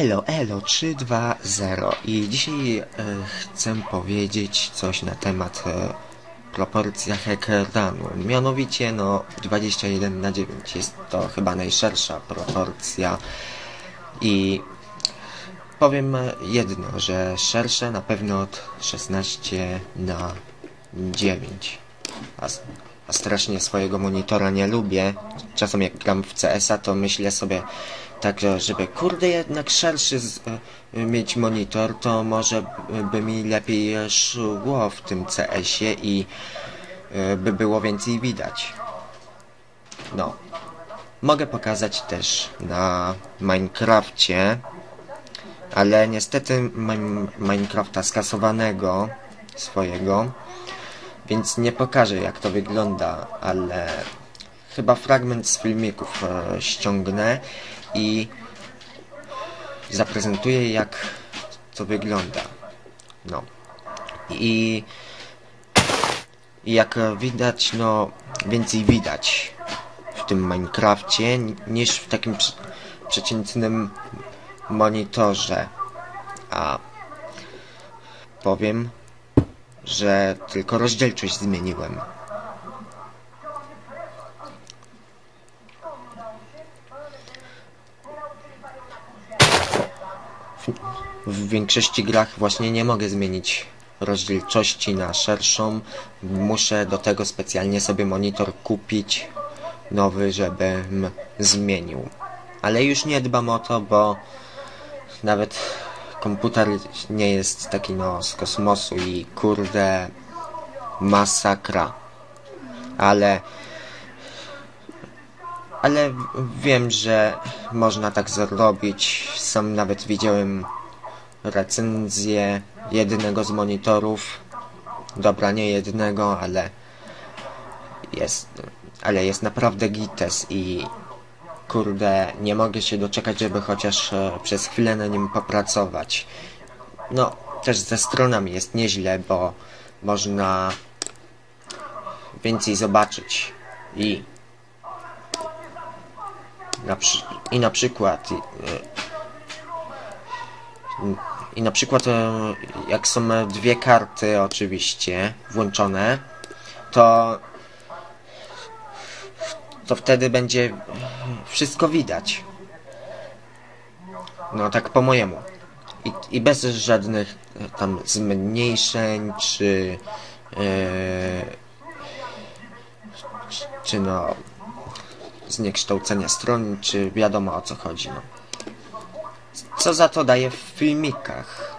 Elo, elo, 320 i dzisiaj e, chcę powiedzieć coś na temat e, proporcjach ekranu. Mianowicie, no, 21 na 9 jest to chyba najszersza proporcja i powiem jedno, że szersze na pewno od 16 na 9. A, a strasznie swojego monitora nie lubię. Czasem jak gram w CS-a, to myślę sobie tak, żeby kurde jednak szerszy z, y, mieć monitor, to może by mi lepiej szło w tym CS-ie i y, by było więcej widać. No. Mogę pokazać też na Minecrafcie, ale niestety Minecrafta skasowanego swojego, więc nie pokażę jak to wygląda, ale chyba fragment z filmików e, ściągnę i zaprezentuję jak to wygląda. No. I, i jak widać, no więcej widać w tym Minecrafcie niż w takim przeciętnym monitorze. A powiem, że tylko rozdzielczość zmieniłem. w większości grach właśnie nie mogę zmienić rozdzielczości na szerszą. Muszę do tego specjalnie sobie monitor kupić nowy, żebym zmienił. Ale już nie dbam o to, bo nawet komputer nie jest taki no z kosmosu i kurde masakra. Ale ale wiem, że można tak zrobić. Sam nawet widziałem recenzję jednego z monitorów. Dobra, nie jednego, ale jest, ale jest naprawdę gites i kurde, nie mogę się doczekać, żeby chociaż e, przez chwilę na nim popracować. No, też ze stronami jest nieźle, bo można więcej zobaczyć i na i na przykład e, i na przykład e, jak są dwie karty oczywiście włączone, to to wtedy będzie wszystko widać. No tak po mojemu. I, i bez żadnych e, tam zmniejszeń, czy yy, czy no zniekształcenia stron, czy wiadomo o co chodzi. No. Co za to daje w filmikach?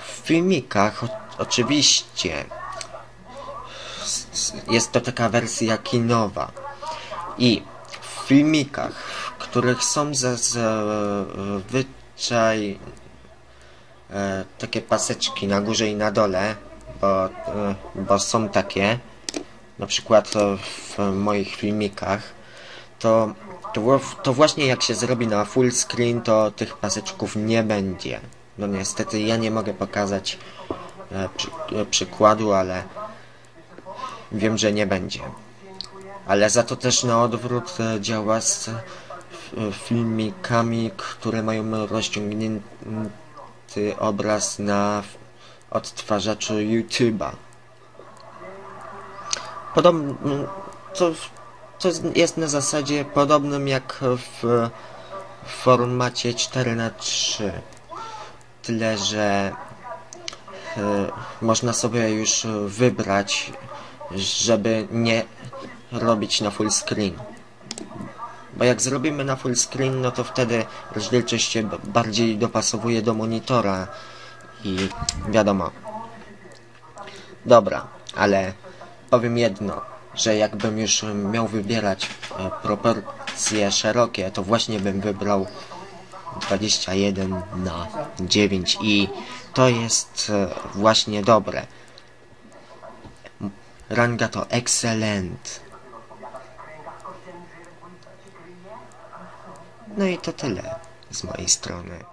W filmikach o, oczywiście jest to taka wersja kinowa i w filmikach, w których są zazwyczaj e, takie paseczki na górze i na dole, bo, e, bo są takie, na przykład w moich filmikach, to to, to właśnie jak się zrobi na full screen, to tych paseczków nie będzie. No niestety ja nie mogę pokazać e, przy, e, przykładu, ale wiem, że nie będzie. Ale za to też na odwrót e, działa z e, filmikami, które mają rozciągnięty obraz na odtwarzaczu YouTube'a. Podobno to to jest na zasadzie podobnym jak w formacie 4 na 3 Tyle, że y, można sobie już wybrać, żeby nie robić na full screen. Bo jak zrobimy na full screen, no to wtedy rozdzielczość się bardziej dopasowuje do monitora i wiadomo. Dobra, ale powiem jedno że jakbym już miał wybierać e, proporcje szerokie, to właśnie bym wybrał 21 na 9 i to jest e, właśnie dobre. Ranga to excellent. No i to tyle z mojej strony.